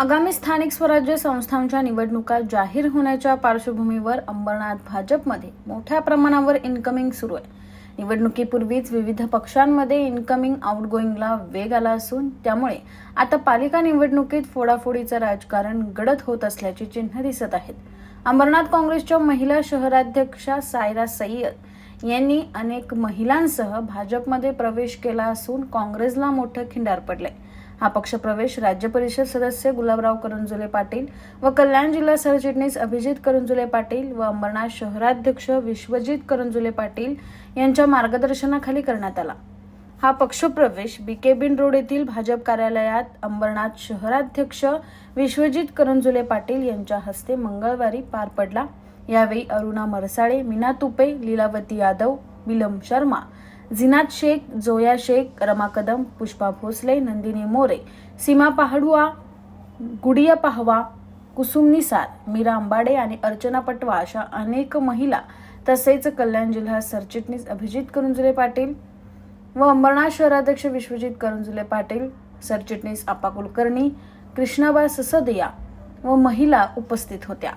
आगामी स्थानिक स्वराज्य संस्थांच्या निवडणुका जाहीर होण्याच्या पार्श्वभूमीवर अंबरनाथ भाजपमध्ये मोठ्या प्रमाणावर इन्कमिंग सुरू आहे. निवडणुकीपूर्वीच विविध पक्षांमध्ये इन्कमिंग आउटगोईंगला वेग आला असून त्यामुळे आता पालिका निवडणुकीत फोडाफोडीचं राजकारण गडद होत असल्याची चिन्ह दिसत आहेत. अंबरनाथ काँग्रेसच्या महिला शहराध्यक्षा सायरा सय्यद यांनी अनेक महिलांसह भाजपमध्ये प्रवेश केला असून काँग्रेसला मोठं खिंडार पडलंय. हा पक्षप्रवेश राज्य परिषद सदस्य गुलाबराव करंजुले पाटील व कल्याण जिल्हा सरचिटणीस अभिजित करंजुले पाटील व अंबरनाथ शहराध्यक्ष विश्वजित करंजुले पाटील यांच्या मार्गदर्शनाखाली करण्यात आला. हा पक्षप्रवेश बीके बिन रोड येथील भाजप कार्यालयात अंबरनाथ शहराध्यक्ष विश्वजित करंजुले पाटील यांच्या हस्ते मंगळवारी पार पडला. यावेळी अरुणा मरसाळे मीना तुपे लीलावती यादव विलम शर्मा झिनात शेख जोया शेख रमा कदम पुष्पा भोसले नंदिनी मोरे सीमा पहाडुआ गुडिया पाहवा कुसुम निसार मीरा अंबाडे आणि अर्चना पटवा अशा अनेक महिला तसेच कल्याण जिल्हा सरचिटणीस अभिजित करंजुले पाटील व अंबरनाथ शहराध्यक्ष विश्वजित करंजुले पाटील सरचिटणीस आपा कुलकर्णी कृष्णाबा ससदिया व महिला उपस्थित होत्या.